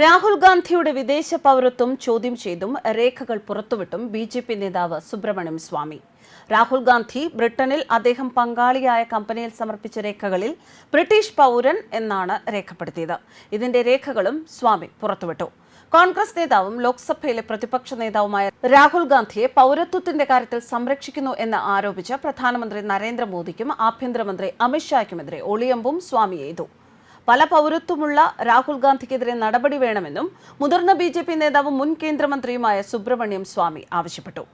രാഹുൽ ഗാന്ധിയുടെ വിദേശ പൗരത്വം ചോദ്യം ചെയ്തും രേഖകൾ പുറത്തുവിട്ടും ബി ജെ പി നേതാവ് സുബ്രഹ്മണ്യം സ്വാമി. രാഹുൽ ഗാന്ധി ബ്രിട്ടനിൽ അദ്ദേഹം പങ്കാളിയായ കമ്പനിയിൽ സമർപ്പിച്ച രേഖകളിൽ ബ്രിട്ടീഷ് പൗരൻ എന്നാണ് രേഖപ്പെടുത്തിയത്. ഇതിന്റെ രേഖകളും സ്വാമി പുറത്തുവിട്ടു. കോൺഗ്രസ് നേതാവും ലോക്സഭയിലെ പ്രതിപക്ഷ നേതാവുമായ രാഹുൽ ഗാന്ധിയെ പൗരത്വത്തിന്റെ കാര്യത്തിൽ സംരക്ഷിക്കുന്നു എന്ന് ആരോപിച്ച് പ്രധാനമന്ത്രി നരേന്ദ്രമോദിക്കും ആഭ്യന്തരമന്ത്രി അമിത്ഷായ്ക്കുമെതിരെ ഒളിയമ്പും സ്വാമി എയ്തു. പല പൗരത്വമുള്ള രാഹുൽ ഗാന്ധിക്കെതിരെ നടപടി വേണമെന്നും മുതിർന്ന ബി നേതാവും മുൻ കേന്ദ്രമന്ത്രിയുമായ സുബ്രഹ്മണ്യം സ്വാമി ആവശ്യപ്പെട്ടു.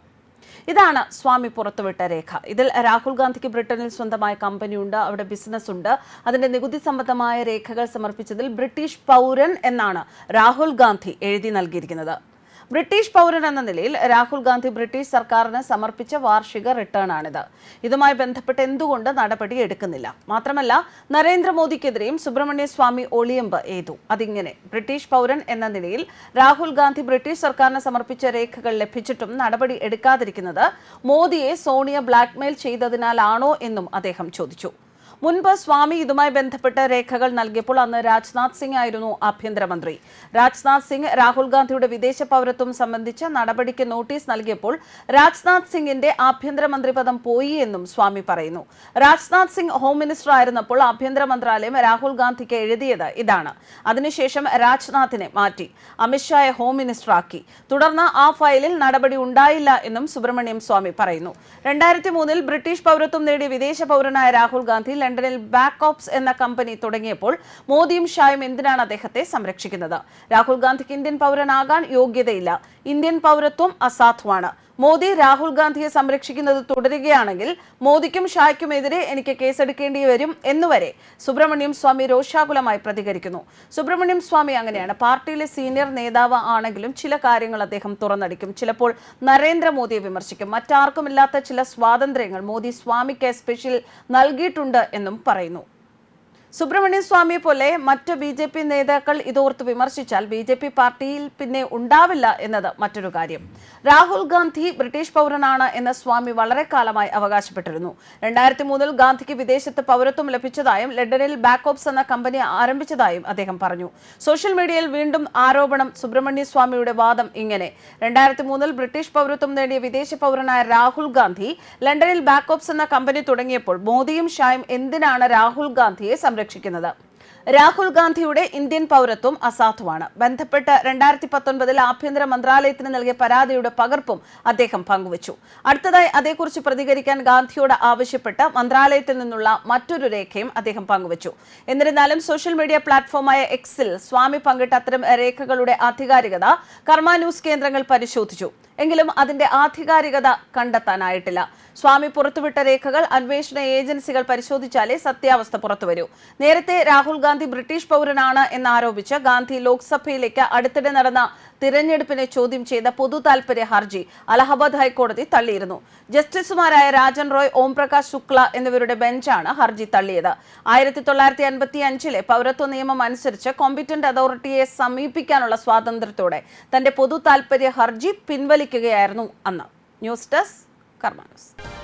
ഇതാണ് സ്വാമി പുറത്തുവിട്ട രേഖ. ഇതിൽ രാഹുൽ ഗാന്ധിക്ക് ബ്രിട്ടനിൽ സ്വന്തമായ കമ്പനിയുണ്ട് അവിടെ ബിസിനസ് ഉണ്ട് അതിന്റെ നികുതി സംബന്ധമായ രേഖകൾ സമർപ്പിച്ചതിൽ ബ്രിട്ടീഷ് പൗരൻ എന്നാണ് രാഹുൽ ഗാന്ധി എഴുതി നൽകിയിരിക്കുന്നത്. ബ്രിട്ടീഷ് പൗരൻ എന്ന നിലയിൽ രാഹുൽ ഗാന്ധി ബ്രിട്ടീഷ് സർക്കാരിന് സമർപ്പിച്ച വാർഷിക റിട്ടേൺ ആണിത് ഇതുമായി ബന്ധപ്പെട്ട് എന്തുകൊണ്ട് നടപടി എടുക്കുന്നില്ല? മാത്രമല്ല നരേന്ദ്രമോദിക്കെതിരെയും സുബ്രഹ്മണ്യ സ്വാമി ഒളിയമ്പ് ഏതു അതിങ്ങനെ ബ്രിട്ടീഷ് പൗരൻ എന്ന നിലയിൽ രാഹുൽ ഗാന്ധി ബ്രിട്ടീഷ് സർക്കാരിന് സമർപ്പിച്ച രേഖകൾ ലഭിച്ചിട്ടും നടപടി എടുക്കാതിരിക്കുന്നത് മോദിയെ സോണിയ ബ്ലാക്ക്മെയിൽ ചെയ്തതിനാലാണോ എന്നും അദ്ദേഹം ചോദിച്ചു. മുൻപ് സ്വാമി ഇതുമായി ബന്ധപ്പെട്ട രേഖകൾ നൽകിയപ്പോൾ അന്ന് രാജ്നാഥ് സിംഗ് ആയിരുന്നു ആഭ്യന്തരമന്ത്രി. രാജ്നാഥ് സിംഗ് രാഹുൽ ഗാന്ധിയുടെ വിദേശ പൗരത്വം സംബന്ധിച്ച നടപടിക്ക് നോട്ടീസ് നൽകിയപ്പോൾ രാജ്നാഥ് സിംഗിന്റെ ആഭ്യന്തരമന്ത്രി പദം പോയി എന്നും സ്വാമി പറയുന്നു. രാജ്നാഥ് സിംഗ് ഹോം മിനിസ്റ്റർ ആയിരുന്നപ്പോൾ ആഭ്യന്തര മന്ത്രാലയം രാഹുൽ ഗാന്ധിക്ക് എഴുതിയത് ഇതാണ്. അതിനുശേഷം രാജ്നാഥിനെ മാറ്റി അമിത്ഷായെ ഹോം മിനിസ്റ്റർ ആക്കി. തുടർന്ന് ആ ഫയലിൽ നടപടി ഉണ്ടായില്ല എന്നും സുബ്രഹ്മണ്യം സ്വാമി പറയുന്നു. രണ്ടായിരത്തി മൂന്നിൽ ബ്രിട്ടീഷ് പൗരത്വം നേടിയ വിദേശ പൗരനായ രാഹുൽ ഗാന്ധി ലണ്ടനിൽ ബാക്ക് ഓപ്സ് എന്ന കമ്പനി തുടങ്ങിയപ്പോൾ മോദിയും ഷായും എന്തിനാണ് അദ്ദേഹത്തെ സംരക്ഷിക്കുന്നത്? രാഹുൽ ഗാന്ധിക്ക് ഇന്ത്യൻ പൗരനാകാൻ യോഗ്യതയില്ല. ഇന്ത്യൻ പൗരത്വം അസാധുവാണ്. മോദി രാഹുൽ ഗാന്ധിയെ സംരക്ഷിക്കുന്നത് തുടരുകയാണെങ്കിൽ മോദിക്കും ഷായ്ക്കുമെതിരെ എനിക്ക് കേസെടുക്കേണ്ടി വരും എന്നുവരെ സുബ്രഹ്മണ്യം സ്വാമി രോഷാകുലമായി പ്രതികരിക്കുന്നു. സുബ്രഹ്മണ്യം സ്വാമി അങ്ങനെയാണ്. പാർട്ടിയിലെ സീനിയർ നേതാവ് ആണെങ്കിലും ചില കാര്യങ്ങൾ അദ്ദേഹം തുറന്നടിക്കും. ചിലപ്പോൾ നരേന്ദ്രമോദിയെ വിമർശിക്കും. മറ്റാർക്കുമില്ലാത്ത ചില സ്വാതന്ത്ര്യങ്ങൾ മോദി സ്വാമിക്ക് സ്പെഷ്യൽ നൽകിയിട്ടുണ്ട് എന്നും പറയുന്നു. സുബ്രഹ്മണ്യ സ്വാമിയെ പോലെ മറ്റ് ബി ജെ പി നേതാക്കൾ ഇതോർത്ത് വിമർശിച്ചാൽ ബി ജെ പി പാർട്ടിയിൽ പിന്നെ ഉണ്ടാവില്ല എന്നത് മറ്റൊരു കാര്യം. രാഹുൽ ഗാന്ധി ബ്രിട്ടീഷ് പൗരനാണ് എന്ന് സ്വാമി വളരെ കാലമായി അവകാശപ്പെട്ടിരുന്നു. രണ്ടായിരത്തി മൂന്നിൽ ഗാന്ധിക്ക് വിദേശത്ത് പൗരത്വം ലഭിച്ചതായും ലണ്ടനിൽ ബാക്കോപ്സ് എന്ന കമ്പനി ആരംഭിച്ചതായും അദ്ദേഹം പറഞ്ഞു. സോഷ്യൽ മീഡിയയിൽ വീണ്ടും ആരോപണം സുബ്രഹ്മണ്യ സ്വാമിയുടെ വാദം ഇങ്ങനെ. രണ്ടായിരത്തി മൂന്നിൽ ബ്രിട്ടീഷ് പൗരത്വം നേടിയ വിദേശ പൗരനായ രാഹുൽ ഗാന്ധി ലണ്ടനിൽ ബാക്കോപ്സ് എന്ന കമ്പനി തുടങ്ങിയപ്പോൾ മോദിയും ഷായും എന്തിനാണ് രാഹുൽ ഗാന്ധിയെ സംരക്ഷിക്കുന്നത് രാഹുൽ ഗാന്ധിയുടെ ഇന്ത്യൻ പൗരത്വം അസാധുവാണ്. ബന്ധപ്പെട്ട് രണ്ടായിരത്തി പത്തൊൻപതിൽ ആഭ്യന്തര മന്ത്രാലയത്തിന് നൽകിയ പരാതിയുടെ പകർപ്പും അദ്ദേഹം പങ്കുവച്ചു. അടുത്തതായി അതേക്കുറിച്ച് പ്രതികരിക്കാൻ ഗാന്ധിയോട് ആവശ്യപ്പെട്ട് മന്ത്രാലയത്തിൽ നിന്നുള്ള മറ്റൊരു രേഖയും അദ്ദേഹം പങ്കുവച്ചു. എന്നിരുന്നാലും സോഷ്യൽ മീഡിയ പ്ലാറ്റ്ഫോമായ എക്സിൽ സ്വാമി പങ്കിട്ട അത്തരം രേഖകളുടെ ആധികാരികത കർമ്മ ന്യൂസ് കേന്ദ്രങ്ങൾ പരിശോധിച്ചു. എങ്കിലും അതിന്റെ ആധികാരികത കണ്ടെത്താനായിട്ടില്ല. സ്വാമി പുറത്തുവിട്ട രേഖകൾ അന്വേഷണ ഏജൻസികൾ പരിശോധിച്ചാലേ സത്യാവസ്ഥ പുറത്തുവരൂ. നേരത്തെ രാഹുൽ ഗാന്ധി ബ്രിട്ടീഷ് പൗരനാണ് എന്നാരോപിച്ച് ഗാന്ധി ലോക്സഭയിലേക്ക് അടുത്തിടെ നടന്ന തിരഞ്ഞെടുപ്പിനെ ചോദ്യം ചെയ്ത പൊതു താൽപര്യ ഹർജി അലഹബാദ് ഹൈക്കോടതി തള്ളിയിരുന്നു. ജസ്റ്റിസുമാരായ രാജൻ റോയ് ഓംപ്രകാശ് ശുക്ല എന്നിവരുടെ ബെഞ്ചാണ് ഹർജി തള്ളിയത്. ആയിരത്തി തൊള്ളായിരത്തി അൻപത്തി അഞ്ചിലെ പൗരത്വ നിയമം അനുസരിച്ച് കോമ്പിറ്റന്റ് അതോറിറ്റിയെ സമീപിക്കാനുള്ള സ്വാതന്ത്ര്യത്തോടെ തന്റെ പൊതു താൽപര്യ ഹർജി പിൻവലിക്കുകയായിരുന്നു അന്ന്. News desk കർമാനസ്